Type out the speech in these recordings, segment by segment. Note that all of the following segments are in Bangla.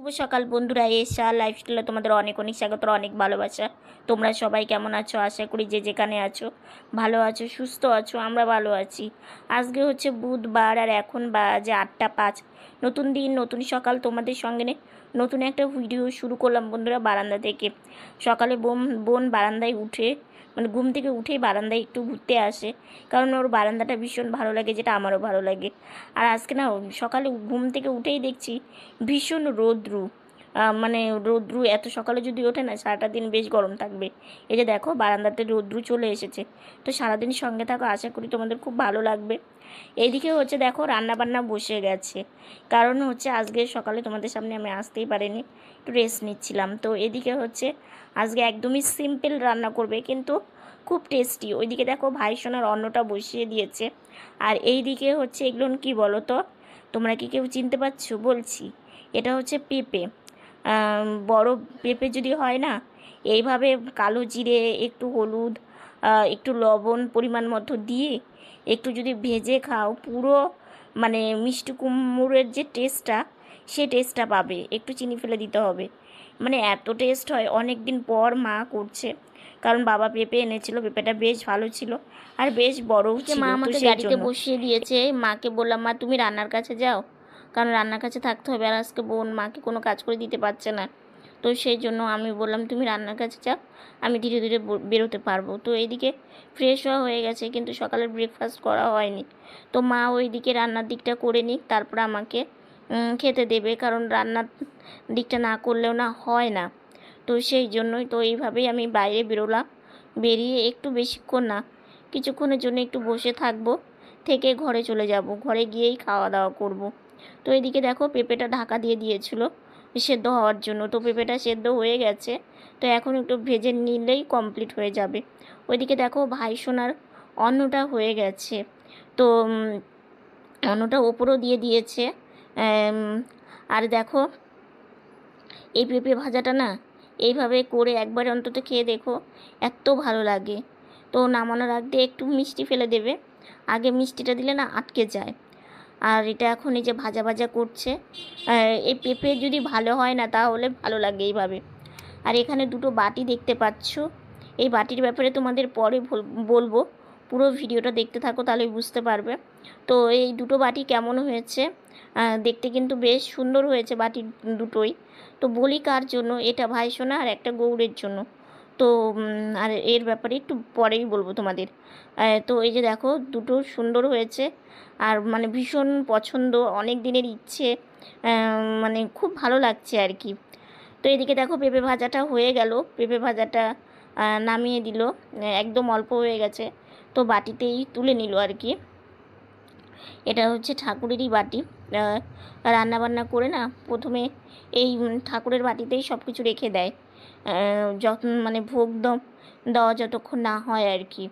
শুভ সকাল বন্ধুরা এসা লাইফস্টাইলে তোমাদের অনেক অনেক স্বাগত, অনেক ভালোবাসা। তোমরা সবাই কেমন আছো? আশা করি যে যেখানে আছো, ভালো আছো, সুস্থ আছো, আমরা ভালো আছি। আজকে হচ্ছে বুধবার আর এখন বাজে আটটা পাঁচ। নতুন দিন, নতুন সকাল তোমাদের সঙ্গে নতুন একটা ভিডিও শুরু করলাম বন্ধুরা বারান্দা থেকে। সকালে বোন বোন বারান্দায় উঠে মানে ঘুম থেকে উঠেই বারান্দায় একটু ঘুরতে আসে। কারণ ওর বারান্দাটা ভীষণ ভালো লাগে, যেটা আমারও ভালো লাগে। আর আজকে না, সকালে ঘুম থেকে উঠেই দেখছি ভীষণ রৌদ্রু। মানে রৌদ্রু এত সকালে যদি ওঠে না, সারাটা দিন বেশ গরম থাকবে। এই যে দেখো, বারান্দাতে রৌদ্রু চলে এসেছে। তো সারাদিন সঙ্গে থাকো, আশা করি তোমাদের খুব ভালো লাগবে। এইদিকে হচ্ছে দেখো রান্না বান্না বসে গেছে। কারণ হচ্ছে আজকে সকালে তোমাদের সামনে আমি আসতেই পারিনি, একটু রেস্ট নিচ্ছিলাম। তো এদিকে হচ্ছে আজকে একদমই সিম্পল রান্না করবে, কিন্তু খুব টেস্টি ওইদিকে দেখো, ভাই সোনার অন্নটা বসিয়ে দিয়েছে। আর এই দিকে হচ্ছে এগুলো কি বলো তো তোমরা কি কেউ চিনতে পারছ? বলছি। এটা হচ্ছে পেঁপে। বড় পেঁপে যদি হয় না এইভাবে কালো জিরে একটু হলুদ একটু লবণ পরিমাণ মতো দিয়ে একটু যদি ভেজে খাও পুরো মানে মিষ্টি কুমড়োর যে টেস্টটা সে টেস্টটা পাবে। একটু চিনি ফেলে দিতে হবে। মানে এত টেস্ট হয় অনেক দিন পর মা করছে। কারণ বাবা পেঁপে এনেছিল পেঁপেটা বেশ ভালো ছিল আর বেশ বড় মা আমাকে গাড়িতে বসিয়ে দিয়েছে মাকে বললাম মা তুমি রান্নার কাছে যাও। কারণ রান্নার কাছে থাকতে হবে আর আজকে বোন মাকে কোনো কাজ করে দিতে পারছে না। তো সেই জন্য আমি বললাম, তুমি রান্নার কাছে যাও, আমি ধীরে ধীরে বেরোতে পারব। তো এইদিকে ফ্রেশ হওয়া হয়ে গেছে, কিন্তু সকালের ব্রেকফাস্ট করা হয়নি। তো মা ওইদিকে রান্নার দিকটা করে নিক, তারপর আমাকে খেতে দেবে, কারণ রান্নার দিকটা না করলেও না হয় না। তো সেই জন্যই তো এইভাবেই আমি বাইরে বেরোলাম। বেরিয়ে একটু বেশিক্ষণ না, কিছুক্ষণের জন্য একটু বসে থাকব, থেকে ঘরে চলে যাব। ঘরে গিয়েই খাওয়া দাওয়া করব। তো এদিকে দেখো পেঁপেটা ঢাকা দিয়ে দিয়েছিল সেদ্ধ হওয়ার জন্য। তো পেঁপেটা সেদ্ধ হয়ে গেছে, তো এখন একটু ভেজে নিলেই কমপ্লিট হয়ে যাবে। ওইদিকে দেখো ভাই সোনার অন্নটা হয়ে গেছে। তো অন্নটা ওপরও দিয়ে দিয়েছে। আর দেখো এই পেঁপে ভাজাটা না এইভাবে করে একবার অন্তত খেয়ে দেখো এত ভালো লাগে। তো নামানোর আগে একটু মিষ্টি ফেলে দেবে। আগে মিষ্টিটা দিলে না আটকে যায়। আর এটা এখন এই যে ভাজা ভাজা করছে। এই পেঁপে যদি ভালো হয় না, তাহলে ভালো লাগে এইভাবে। আর এখানে দুটো বাটি দেখতে পাচ্ছ। এই বাটির ব্যাপারে তোমাদের পরে বল- বলব। পুরো ভিডিওটা দেখতে থাকো তাহলে বুঝতে পারবে। তো এই দুটো বাটি কেমন হয়েছে? দেখতে কিন্তু বেশ সুন্দর হয়েছে বাটি দুটোই। তো বলি কার জন্য? এটা ভাই সোনা আর একটা গৌড়ের জন্য। তো আর এর ব্যাপারে একটু পরেই বলব তোমাদের। তো এই যে দেখো দুটো সুন্দর হয়েছে। আর মানে ভীষণ পছন্দ অনেক দিনের ইচ্ছে মানে খুব ভালো লাগছে আর কি। তো এদিকে দেখো পেঁপে ভাজাটা হয়ে গেল। পেঁপে ভাজাটা নামিয়ে দিল। একদম অল্প হয়ে গেছে। তো বাটিতেই তুলে নিল আর কি। এটা হচ্ছে ঠাকুরেরই বাটি। আহ, রান্না বান্না করে না প্রথমে এই ঠাকুরের বাটিতেই সব কিছু রেখে দেয়। যখন মানে ভোগ দেওয়া যতক্ষণ না হয় আর কি।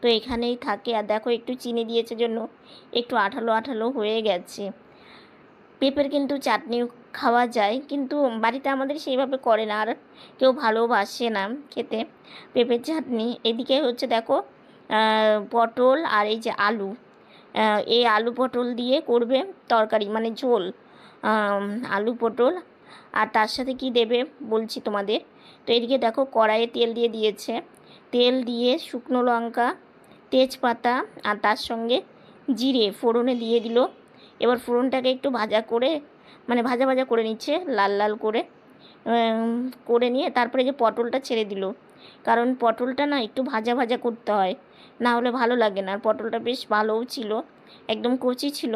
তো এখানেই থাকে। আর দেখো, একটু চিনি দিয়েছে জন্য একটু আঠালো আঠালো হয়ে গেছে। পেঁপের কিন্তু চাটনি খাওয়া যায়, কিন্তু বাড়িতে আমাদের সেইভাবে করে না। আর কেউ ভালোবাসে না খেতে পেঁপের চাটনি। এদিকে হচ্ছে দেখো পটল আর এই যে আলু। এই আলু পটল দিয়ে করবে তরকারি মানে ঝোল। আলু পটল আর তার সাথে কি দেবে বলছি তোমাদের? তো এদিকে দেখো কড়াইয়ে তেল দিয়ে দিয়েছে। তেল দিয়ে শুকনো লঙ্কা, তেজপাতা আর তার সঙ্গে জিরে ফোড়নে দিয়ে দিল। এবার ফোড়নটাকে একটু ভাজা করে মানে ভাজা ভাজা করে নিচ্ছে, লাল লাল করে করে নিয়ে তারপরে যে পটলটা ছেড়ে দিল। কারণ পটলটা না একটু ভাজা ভাজা করতে হয়, না হলে ভালো লাগে না। আর পটলটা বেশ ভালোও ছিল, একদম কচি ছিল।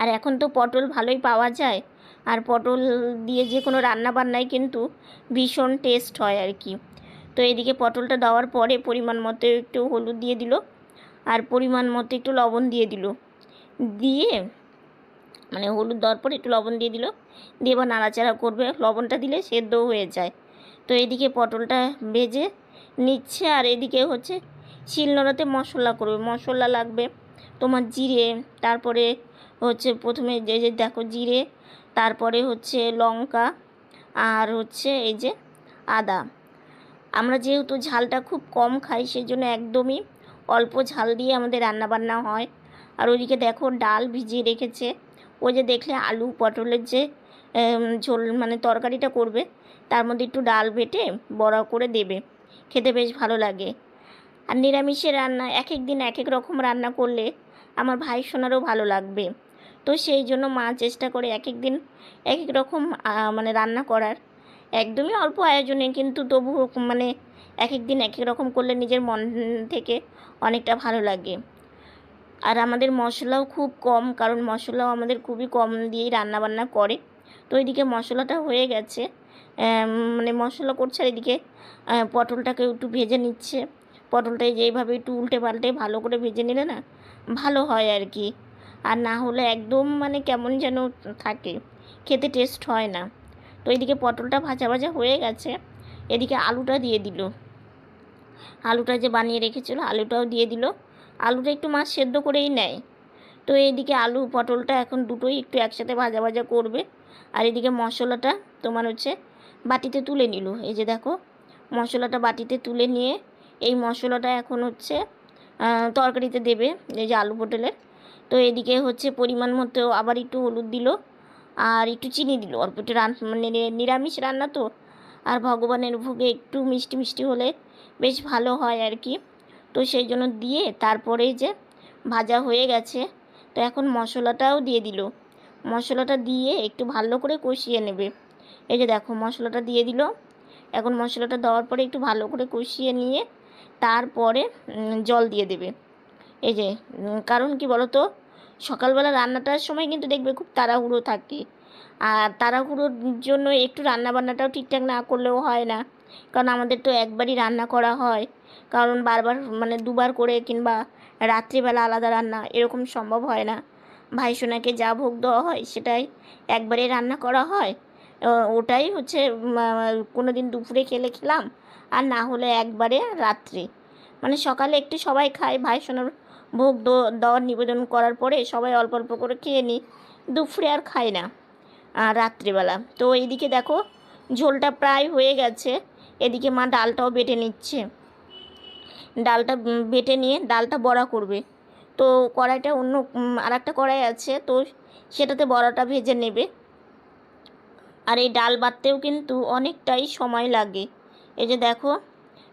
আর এখন তো পটল ভালোই পাওয়া যায়। আর পটল দিয়ে যে কোনো রান্না বান্নায় কিন্তু ভীষণ টেস্ট হয় আর কি। তো এদিকে পটলটা দেওয়ার পরে পরিমাণ মতো একটু হলুদ দিয়ে দিল আর পরিমাণ মতো একটু লবণ দিয়ে দিল। দিয়ে মানে হলুদ দেওয়ার পরে একটু লবণ দিয়ে দিল। দিয়ে এবার নাড়াচাড়া করবে। লবণটা দিলে সেদ্ধ হয়ে যায়। তো এদিকে পটলটা ভেজে নিচ্ছে আর এদিকে হচ্ছে শিলনোড়াতে মশলা করবে। মশলা লাগবে তোমার জিরে, তারপরে হচ্ছে প্রথমে যে যে দেখো জিরে, তারপরে হচ্ছে লঙ্কা, আর হচ্ছে এই যে আদা। আমরা যেহেতু ঝালটা খুব কম খাই সেই জন্য একদমই অল্প ঝাল দিয়ে আমাদের রান্না বান্না হয়। আর ওইদিকে দেখো ডাল ভিজিয়ে রেখেছে। ওই যে দেখলে আলু পটলের যে ঝোল মানে তরকারিটা করবে, তার মধ্যে একটু ডাল বেটে বড়া করে দেবে। খেতে বেশ ভালো লাগে। আর নিরামিষের রান্না এক এক দিন এক এক রকম রান্না করলে আমার ভাই সোনারও ভালো লাগবে। তো সেই জন্য মা চেষ্টা করে এক এক দিন এক এক রকম মানে রান্না করার। একদমই অল্প আয়োজনে কিন্তু তবু মানে এক এক দিন এক এক রকম করলে নিজের মন থেকে অনেকটা ভালো লাগে। আর আমাদের মশলাও খুব কম, কারণ মশলাও আমাদের খুবই কম দিয়েই রান্না বান্না করে। তো এদিকে মশলাটা হয়ে গেছে। মানে মশলা করছে আর এদিকে পটলটাকে একটু ভেজে নিচ্ছে। পটলটা যেইভাবে একটু উল্টে পাল্টে ভালো করে ভেজে নিলে না, ভালো হয় আর কি। আর না হলে একদম মানে কেমন যেন থাকে। খেতে টেস্ট হয় না। তো এদিকে পটলটা ভাজা ভাজা হয়ে গেছে। এদিকে আলুটা দিয়ে দিল। আলুটা যে বানিয়ে রেখেছিল, আলুটাও দিয়ে দিল। আলুটা একটু মাছ সেদ্ধ করেই নেয়। তো এইদিকে আলু, পটলটা এখন দুটোই একটু একসাথে ভাজা ভাজা করবে। আর এদিকে মশলাটা তোমার হচ্ছে বাটিতে তুলে নিল। এই যে দেখো, মশলাটা বাটিতে তুলে নিয়ে এই মশলাটা এখন হচ্ছে তরকারিতে দেবে। এই যে আলু পটলের। তো এদিকে হচ্ছে পরিমাণ মতো আবার একটু হলুদ দিল আর একটু চিনি দিল। অল্প একটু রান মানে নিরামিষ রান্না তো। আর ভগবানের ভোগে একটু মিষ্টি মিষ্টি হলে বেশ ভালো হয় আর কি। তো সেই জন্য দিয়ে তারপরে যে ভাজা হয়ে গেছে, তো এখন মশলাটাও দিয়ে দিল। মশলাটা দিয়ে একটু ভালো করে কষিয়ে নেবে। এই যে দেখো মশলাটা দিয়ে দিল। এখন মশলাটা দেওয়ার পরে একটু ভালো করে কষিয়ে নিয়ে তারপরে জল দিয়ে দেবে। এই যে কারণ কি বলো তো সকালবেলা রান্নাটার সময় কিন্তু দেখবে খুব তাড়াহুড়ো থাকে। আর তাড়াহুড়োর জন্য একটু রান্না বান্নাটাও ঠিকঠাক না করলেও হয় না। কারণ আমাদের তো একবারই রান্না করা হয়। কারণ বারবার মানে দুবার করে কিংবা রাত্রিবেলা আলাদা রান্না এরকম সম্ভব হয় না। ভাই সোনাকে যা ভোগ দেওয়া হয় সেটাই একবারে রান্না করা হয়। ওটাই হচ্ছে কোনো দিন দুপুরে খেলে খেলাম, আর না হলে একবারে রাত্রে। মানে সকালে একটু সবাই খায়, ভাই সোনার ভোগ দেওয়ার নিবেদন করার পরে সবাই অল্প অল্প করে খেয়ে নিই। দুপুরে আর খাই না। আর রাত্রিবেলা। তো এইদিকে দেখো, ঝোলটা প্রায় হয়ে গেছে। এদিকে মা ডালটাও বেটে নিচ্ছে। ডালটা বেটে নিয়ে ডালটা বড়া করবে। তো কড়াইটা অন্য আর একটা কড়াই আছে। তো সেটাতে বড়াটা ভেজে নেবে। আর এই ডাল বাটতেও কিন্তু অনেকটাই সময় লাগে। এই যে দেখো,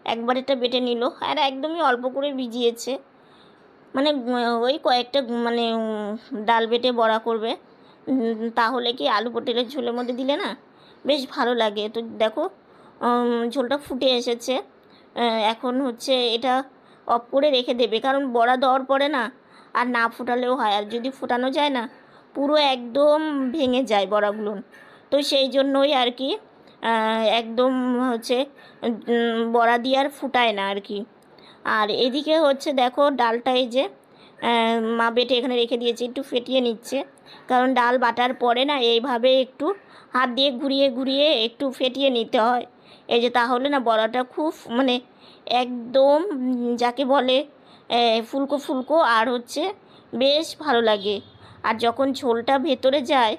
একবার এটা বেটে নিল। আর একদমই অল্প করে ভিজিয়েছে। মানে ওই কয়েকটা মানে ডাল বেটে বড়া করবে। তাহলে কি আলু পটেলের ঝোলের মধ্যে দিলে না? বেশ ভালো লাগে। তো দেখো ঝোলটা ফুটে এসেছে। এখন হচ্ছে এটা অফ করে রেখে দেবে। কারণ বড়া দেওয়ার পরে না, আর না ফুটালেও হয়। আর যদি ফুটানো যায় না, পুরো একদম ভেঙে যায় বড়াগুলো। তো সেই জন্যই আর কি একদম হচ্ছে বড়া দিয়ে আর ফুটায় না আর কি। আর এদিকে হচ্ছে দেখো ডালটা এই যে মা বেটে এখানে রেখে দিয়েছে, একটু ফেটিয়ে নিচ্ছে। কারণ ডাল বাটার পরে না এইভাবে একটু হাত দিয়ে ঘুরিয়ে ঘুরিয়ে একটু ফেটিয়ে নিতে হয়। এই যে তাহলে না বড়াটা খুব মানে একদম যাকে বলে ফুলকো ফুলকো আর হচ্ছে বেশ ভালো লাগে। আর যখন ঝোলটা ভেতরে যায়,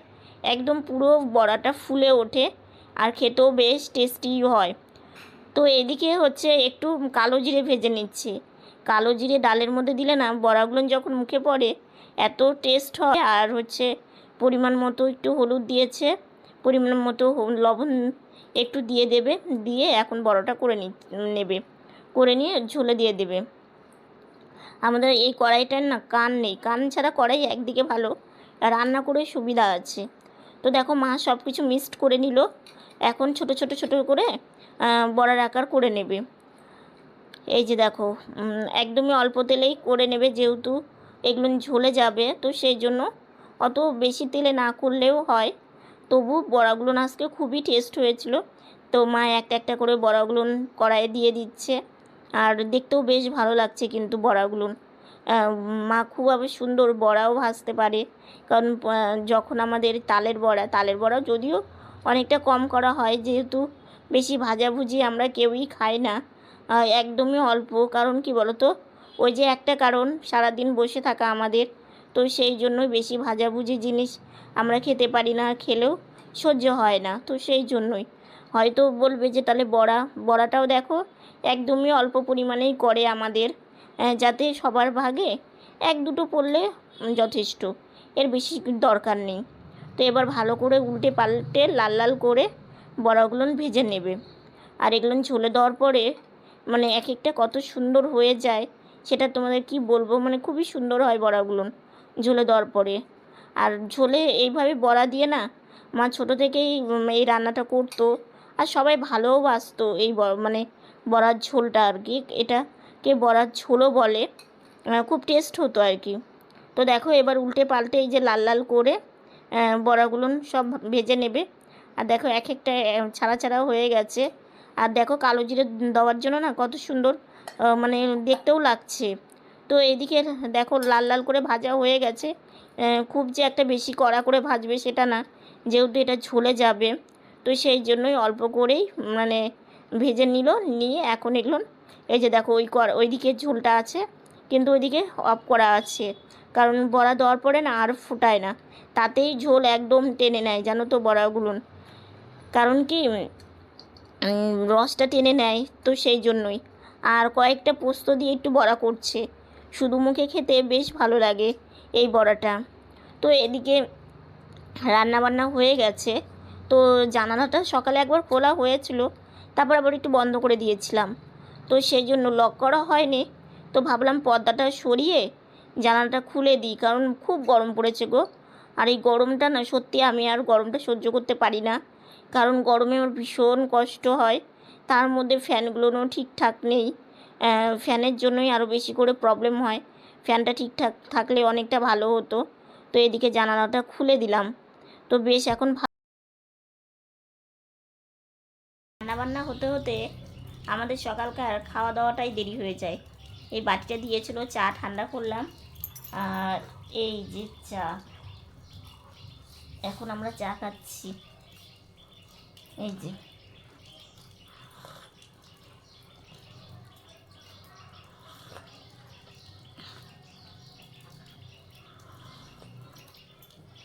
একদম পুরো বড়াটা ফুলে ওঠে আর খেতেও বেশ টেস্টি হয়। তো এদিকে হচ্ছে একটু কালো জিরে ভেজে নিচ্ছে। কালো জিরে ডালের মধ্যে দিলে না বড়াগুলো যখন মুখে পড়ে, এত টেস্ট হয়। আর হচ্ছে পরিমাণ মতো একটু হলুদ দিয়েছে, পরিমাণ মতো লবণ একটু দিয়ে দেবে, দিয়ে এখন বড়াটা করে নেবে। করে নিয়ে ঝোলে দিয়ে দেবে। আমাদের এই কড়াইটার না কান নেই। কান ছাড়া কড়াই একদিকে ভালো, রান্না করে সুবিধা আছে। তো দেখো মা সব কিছু মিক্সড করে নিল। এখন ছোট ছোট ছোট করে বড়ার আকার করে নেবে। এই যে দেখো একদমই অল্প তেলেই করে নেবে যেহেতু এগুলো ঝলে যাবে, তো সেই জন্য অত বেশি তেলে না করলেও হয়। তবু বড়াগুলো আজকে খুবই টেস্ট হয়েছিল। তো মা একটা একটা করে বড়াগুলো কড়াইয়ে দিয়ে দিচ্ছে। আর দেখতেও বেশ ভালো লাগছে কিন্তু বড়াগুলো। মা খুব সুন্দর বড়াও ভাজতে পারে। কারণ যখন আমাদের তালের বড়া তালের বড়া যদিও অনেকটা কম করা হয় যেহেতু বেশি ভাজাভুজি আমরা কেউই খাই না। একদমই অল্প। কারণ কি বলতো? ওই যে একটা কারণ, সারাদিন বসে থাকা আমাদের। তো সেই জন্যই বেশি ভাজাভুজি জিনিস আমরা খেতে পারি না, খেলেও সহ্য হয় না। তো সেই জন্যই। হয়তো বলবে যে, তাহলে বড়া। বড়াটাও দেখো, একদমই অল্প পরিমাণেই করে আমাদের। যাতে সবার ভাগে এক দুটো পড়লে যথেষ্ট। এর বেশি দরকার নেই। তো এবার ভালো করে উল্টে পাল্টে লাল লাল করে বড়াগুলো ভেজে নেবে। আর এগুলো ঝোলে দেওয়ার পরে মানে এক একটা কত সুন্দর হয়ে যায়, সেটা তোমাদের কি বলব? মানে খুবই সুন্দর হয় বড়াগুলো ঝোলে দেওয়ার পরে। আর ঝোলে এইভাবে বড়া দিয়ে না, মা ছোটো থেকেই এই রান্নাটা করতো। আর সবাই ভালোও বাসতো এই মানে বড়ার ঝোলটা আর কি। এটাকে বড়ার ঝোলও বলে। খুব টেস্ট হতো আর কি। তো দেখো এবার উল্টে পাল্টে এই যে লাল লাল করে বড়াগুলো সব ভেজে নেবে। আর দেখো এক একটা ছাড়া ছাড়া হয়ে গেছে। আর দেখো কালো জিরে দেওয়ার জন্য না কত সুন্দর মানে দেখতেও লাগছে। তো এদিকে দেখো লাল লাল করে ভাজা হয়ে গেছে। খুব যে একটা বেশি কড়া করে ভাজবে সেটা না, যেহেতু এটা ঝুলে যাবে। তো সেই জন্যই অল্প করেই মানে ভেজে নিল, নিয়ে এখন এগুলো, এই যে দেখো ওই কর ওইদিকে ঝোলটা আছে, কিন্তু ওইদিকে অফ করা আছে। কারণ বড়া দেওয়ার পরে না আর ফুটায় না। তাতেই ঝোল একদম টেনে নেয়, জানো তো বড়াগুলো। কারণ কি রসটা টেনে নেয় তো সেই জন্যই। আর কয়েকটা পোস্ত দিয়ে একটু বড়া করছে। শুধু মুখে খেতে বেশ ভালো লাগে এই বড়াটা। তো এদিকে রান্না বান্না হয়ে গেছে। তো জানালাটা সকালে একবার খোলা হয়েছিল, তারপর আবার একটু বন্ধ করে দিয়েছিলাম। তো সেই জন্য লক করা হয়নি। তো ভাবলাম পর্দাটা সরিয়ে জানালাটা খুলে দিই, কারণ খুব গরম পড়েছে গো। আর এই গরমটা না, সত্যি আমি আর গরমটা সহ্য করতে পারি না। কারণ গরমে আমার ভীষণ কষ্ট হয়। তার মধ্যে ফ্যানগুলোও ঠিকঠাক নেই। ফ্যানের জন্যই আরও বেশি করে প্রবলেম হয়। ফ্যানটা ঠিকঠাক থাকলে অনেকটা ভালো হতো। তো এদিকে জানালাটা খুলে দিলাম। তো বেশ এখন রান্নাবান্না হতে হতে আমাদের সকালকার খাওয়া দাওয়াটাই দেরি হয়ে যায়। এই বাটিটা দিয়েছিল, চা ঠান্ডা করলাম। আর এই যে চা। এখন আমরা চা খাচ্ছি। এই যে।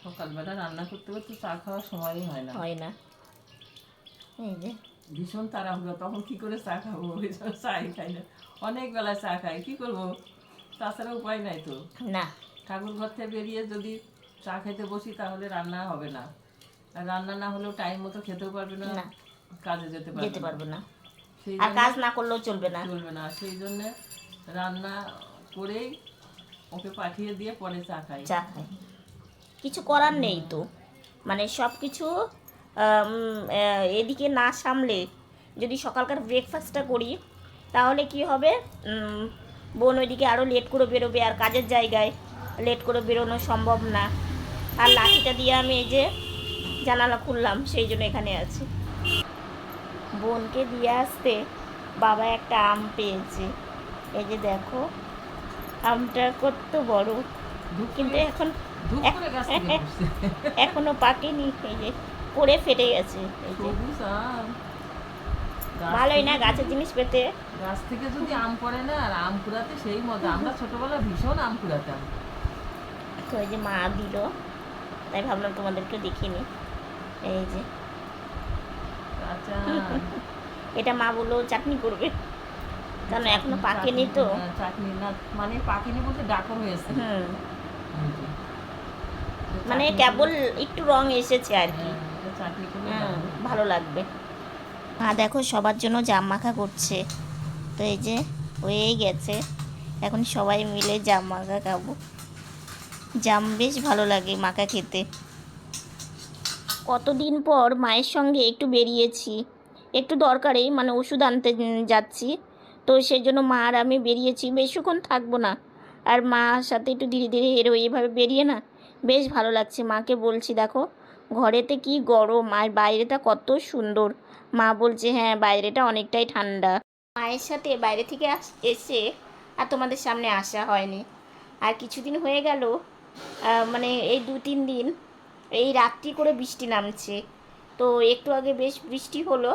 সকালবেলা রান্না করতে করতে চা খাওয়ার সময়ই হয় না। হয় না। এই যে। ভীষণ তাড়াহুড়ো তখন কি করে চা খাব? চাই খাই না। অনেক বেলায় চা খাই কি করব? তাছাড়া উপায় নাই তো। না। ঠাকুর ঘর থেকে বেরিয়ে যদি চা খেতে বসি তাহলে রান্না হবে না। রান্না না হলেও টাইম মতো খেতেও পারবে না। কাজে যেতে পারবে যেতে না। না। আর কাজ না করলেও চলবে না। চলবে না। সেই জন্য রান্না করেই ওকে পাঠিয়ে দিয়ে পরে চা খাই। চা খাই। কিছু করার নেই তো। মানে সব কিছু এদিকে না সামলে যদি সকালকার ব্রেকফাস্টটা করি তাহলে কি হবে? বোন ওইদিকে আরও লেট করে বেরোবে। আর কাজের জায়গায় লেট করে বেরোনো সম্ভব না। আর লাঠিটা দিয়ে আমি এই যে জানালা খুললাম সেই জন্য এখানে আছি। বোনকে দিয়ে আসতে বাবা একটা আম পেয়েছে। এই যে দেখো আমটা কত বড়। কিন্তু এখন এখনও পাকেনি এই যে পড়ে ফেটে গেছে এই যে। আম। ভালোই না গাছের জিনিস পেতে। গাছ থেকে যদি আম পড়ে না আর আম কুড়াতে সেই মজা। আমরা ছোটবেলায় ভীষণ আম কুড়াতাম। তো এই যে মা দিল তাই ভাবলাম তোমাদেরকে দেখিনি। এই যে। আচ্ছা এটা মা বলল চাটনি করবে। কারণ এখনও পাকেনি তো। হ্যাঁ, চাটনি না মানে পাকেনি বলতে ডাকর হয়েছে। এই মানে কেবল একটু রং এসেছে আর কি। হ্যাঁ। ভালো লাগবে। মা দেখো সবার জন্য জাম মাখা করছে। তো এই যে হয়েই গেছে। এখন সবাই মিলে জাম মাখা খাব। জাম বেশ ভালো লাগে মাখা খেতে। কতদিন পর মায়ের সঙ্গে একটু বেরিয়েছি। একটু দরকারে মানে ওষুধ আনতে যাচ্ছি। তো সেই জন্য মা আর আমি বেরিয়েছি। বেশিক্ষণ থাকব না। আর মার সাথে একটু ধীরে ধীরে এরো এইভাবে বেরিয়ে না, বেশ ভালো লাগছে। মাকে বলছি, দেখো, ঘরেতে কি গরম আর বাইরেটা কত সুন্দর। মা বলছে হ্যাঁ বাইরেটা অনেকটাই ঠান্ডা। মায়ের সাথে বাইরে থেকে এসে আর তোমাদের সামনে আসা হয়নি। আর কিছুদিন হয়ে গেল মানে এই দু তিন দিন এই রাত্রি করে বৃষ্টি নামছে। তো একটু আগে বেশ বৃষ্টি হলো,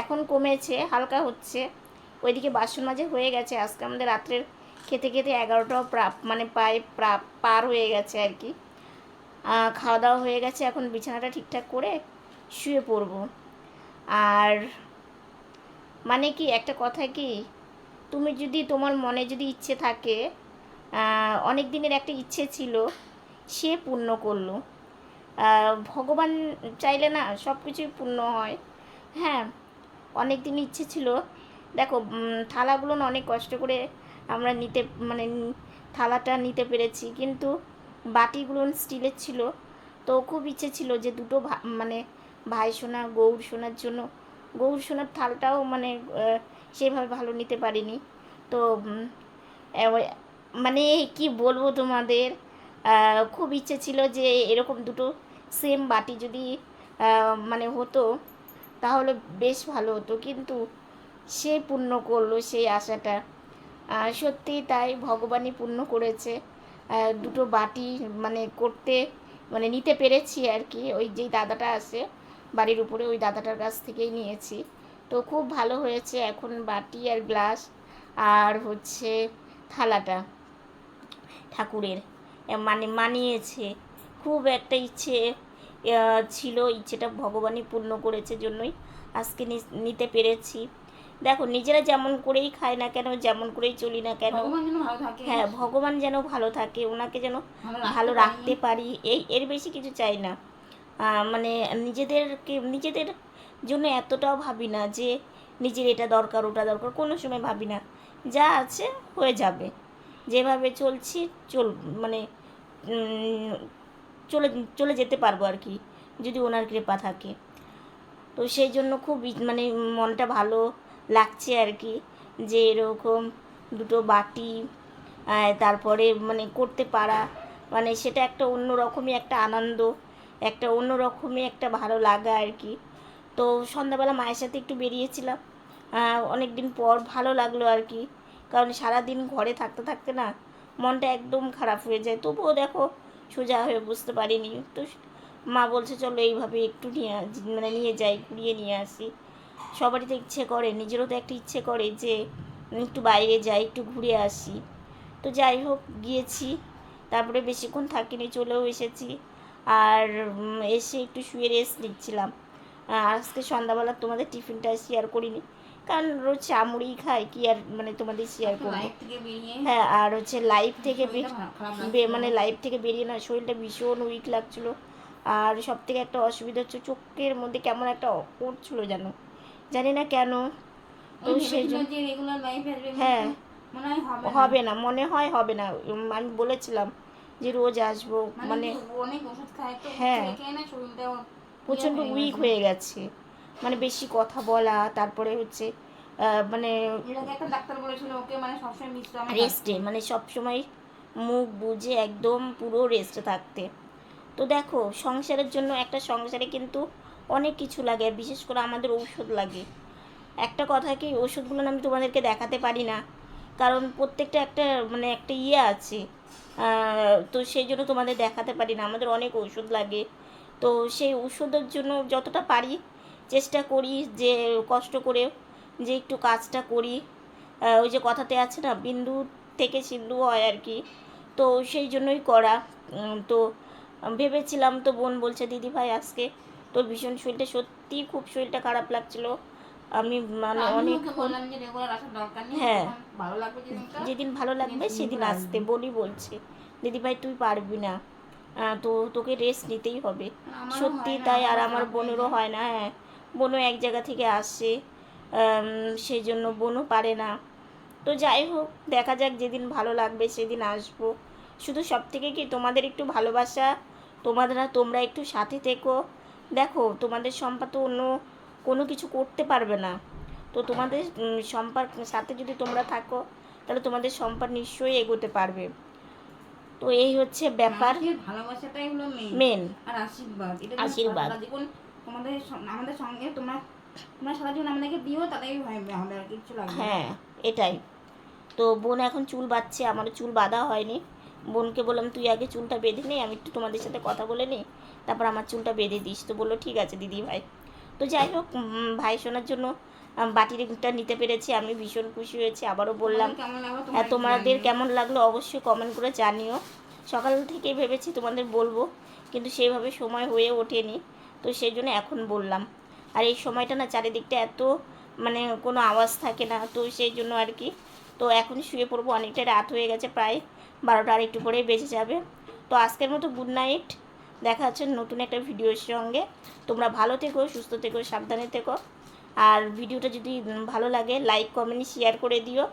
এখন কমেছে, হালকা হচ্ছে। ওইদিকে বাসন মাঝে হয়ে গেছে, আজকে আমাদের রাত্রের খেতে খেতে এগারোটাও প্রাপ মানে প্রায় প্রাপ, পার হয়ে গেছে আর কি। খাওয়া দাওয়া হয়ে গেছে, এখন বিছানাটা ঠিকঠাক করে শুয়ে পড়ব। আর মানে কি, একটা কথা কি, তুমি যদি তোমার মনে যদি ইচ্ছে থাকে অনেক দিনের একটা ইচ্ছে ছিল, সে পূর্ণ করল। ভগবান চাইলে না সব কিছুই পূর্ণ হয়। হ্যাঁ অনেক দিন ইচ্ছে ছিল। দেখো থালাগুলো না অনেক কষ্ট করে আমরা নিতে মানে থালাটা নিতে পেরেছি। কিন্তু বাটিগুলো স্টিলের ছিল। তো খুব ইচ্ছে ছিল যে দুটো মানে ভাই সোনা, গৌর সোনার জন্য। গৌর সোনার থালটাও মানে সেভাবে ভালো নিতে পারিনি। তো মানে কি বলব তোমাদের? খুব ইচ্ছে ছিল যে এরকম দুটো সেম বাটি যদি মানে হতো, তাহলে বেশ ভালো হতো। কিন্তু সে পূর্ণ করল সেই আশাটা। সত্যি তাই ভগবানই পূর্ণ করেছে। দুটো বাটি মানে করতে মানে নিতে পেরেছি আর কি। ওই যেই দাদাটা আছে, বাড়ির উপরে ওই দাদাটার কাছ থেকেই নিয়েছি। তো খুব ভালো হয়েছে এখন বাটি আর গ্লাস আর হচ্ছে থালাটা ঠাকুরের। মানে মানিয়েছে। খুব একটা ইচ্ছে ছিল ইচ্ছেটা ভগবানই পূর্ণ করেছে জন্যই আজকে নিতে পেরেছি। দেখো নিজেরা যেমন করেই খাই না কেন যেমন করেই চলি না কেন হ্যাঁ ভগবান যেন ভালো থাকে ওনাকে যেন ভালো রাখতে পারি। এই এর বেশি কিছু চাই না। মানে নিজেদেরকে নিজেদের জন্য এতটাও ভাবি না যে নিজের এটা দরকার ওটা দরকার কোনো সময় ভাবি না। যা আছে হয়ে যাবে। যেভাবে চলছি, চল মানে চলে চলে যেতে পারব আর কি, যদি ওনার কৃপা থাকে। তো সেই জন্য খুব মানে মনটা ভালো লাগছে আর কি, যে এরকম দুটো বাটি তারপরে মানে করতে পারা মানে সেটা একটা অন্য রকমই একটা আনন্দ, একটা অন্য রকমই একটা ভালো লাগা আর কি। তো সন্ধ্যাবেলা মায়ের সাথে একটু বেরিয়েছিলাম অনেক দিন পর ভালো লাগল আর কি। কারণ সারাদিন ঘরে থাকতে থাকতে না মনটা একদম খারাপ হয়ে যায়। তবুও দেখো, সোজা হয়ে বুঝতে পারিনি। তো মা বলছে, চলো এইভাবে একটু নিয়ে মানে নিয়ে যাই, ঘুরিয়ে নিয়ে আসি। সবারই তো ইচ্ছে করে, নিজেরও তো একটা ইচ্ছে করে যে একটু বাইরে যাই, একটু ঘুরে আসি। তো যাই হোক, গিয়েছি। তারপরে বেশিক্ষণ থাকিনি, চলেও এসেছি। আর এসে একটু শুয়ে রেস্ট নিচ্ছিলাম। আজকে সন্ধ্যাবেলা তোমাদের টিফিনটা শেয়ার করিনি। কারণ রোজ চা মুড়িই খাই কি আর মানে তোমাদের শেয়ার করব। হ্যাঁ আর হচ্ছে লাইভ থেকে মানে লাইভ থেকে বেরিয়ে না শরীরটা ভীষণ উইক লাগছিল। আর সব থেকে একটা অসুবিধা হচ্ছে চোখের মধ্যে কেমন একটা করছিল যেন জানি না কেন। তো সেই হ্যাঁ। মনে হয় হবে না। মনে হয় হবে না। আমি বলেছিলাম যে রোজ আসব মানে মানে খায় হ্যাঁ। খেয়ে খেয়ে প্রচণ্ড উইক হয়ে গেছে। মানে বেশি কথা বলা তারপরে হচ্ছে মানে এটাকে একটা ডাক্তার বলেছিল ওকে মানে সবসময় বিশ্রাম রেস্টে মানে সব সময় মুখ বুঝে একদম পুরো রেস্টে থাকতে। তো দেখো সংসারের জন্য একটা সংসারে কিন্তু অনেক কিছু লাগে আর বিশেষ করে আমাদের ঔষধ লাগে। একটা কথা কি ওষুধগুলো আমি তোমাদেরকে দেখাতে পারি না কারণ প্রত্যেকটা একটা মানে একটা ইয়ে আছে তো সেই জন্য তোমাদের দেখাতে পারি না আমাদের অনেক ওষুধ লাগে। তো সেই ওষুধের জন্য যতটা পারি চেষ্টা করি যে কষ্ট করে যে একটু কাজটা করি। ওই যে কথাতে আছে না বিন্দু থেকে সিন্ধু হয় আর কি। তো সেই জন্যই করা। তো ভেবেছিলাম তো বোন বলছে দিদি ভাই আজকে তোর ভীষণ শরীরটা সত্যি খুব শরীরটা খারাপ লাগছিল। আমি মানে অনেক হ্যাঁ। যেদিন ভালো লাগবে সেদিন আসতে বলি বলছে দিদি ভাই তুই পারবি না। তো তোকে রেস্ট নিতেই হবে। সত্যি তাই আর আমার বোনেরও হয় না হ্যাঁ। বোনও এক জায়গা থেকে আসে সেই জন্য বোনও পারে না। তো যাই হোক দেখা যাক যেদিন ভালো লাগবে সেদিন আসব। শুধু সব থেকে কি তোমাদের একটু ভালোবাসা? তোমাদেরা তোমরা একটু সাথে থেকো। দেখো তোমাদের সম্পা তো অন্য কোনো কিছু করতে পারবে না। তো তোমাদের সম্পার সাথে যদি তোমরা থাকো তাহলে তোমাদের সম্পার নিশ্চয়ই এগোতে পারবে। তো এই হচ্ছে ব্যাপার। ভালোবাসাটাই হলো মেন আর আশীর্বাদ। আশীর্বাদ। তোমাদের আমাদের সঙ্গে তোমরা তোমরা সারা জীবন আমাদেরকে দিও তাতেই হয় হবে আর কিছু লাগবে হ্যাঁ এটাই। তো বোন এখন চুল বাঁধছে আমার চুল বাঁধা হয়নি। বোনকে বললাম তুই আগে চুলটা বেঁধে নে আমি একটু তোমাদের সাথে কথা বলে নিই তারপর আমার চুলটা বেঁধে দিস। তো বলল ঠিক আছে দিদি ভাই। তো যাই হোক ভাই শোনার জন্য আম, বাটিটা নিতে পেরেছি আমি ভীষণ খুশি হয়েছি আবারও বললাম। হ্যাঁ তোমাদের কেমন লাগল অবশ্যই কমেন্ট করে জানিও। সকাল থেকেই ভেবেছি তোমাদের বলব কিন্তু সেইভাবে সময় হয়ে ওঠেনি। তো সেই জন্য এখন বললাম। আর এই সময়টা না চারিদিকটা এত মানে কোনো আওয়াজ থাকে না, তো সেই জন্য আর কি। তো এখন শুয়ে পড়ব, অনেকটা রাত হয়ে গেছে, প্রায় বারোটা আর একটু পরেই বেঁচে যাবে। তো আজকের মতো গুড নাইট দেখা হচ্ছে নতুন একটা ভিডিওর সঙ্গে। তোমরা ভালো থেকো, সুস্থ থেকো, সাবধানে থেকো। আর ভিডিওটা যদি ভালো লাগে লাইক কমেন্ট শেয়ার করে দিও।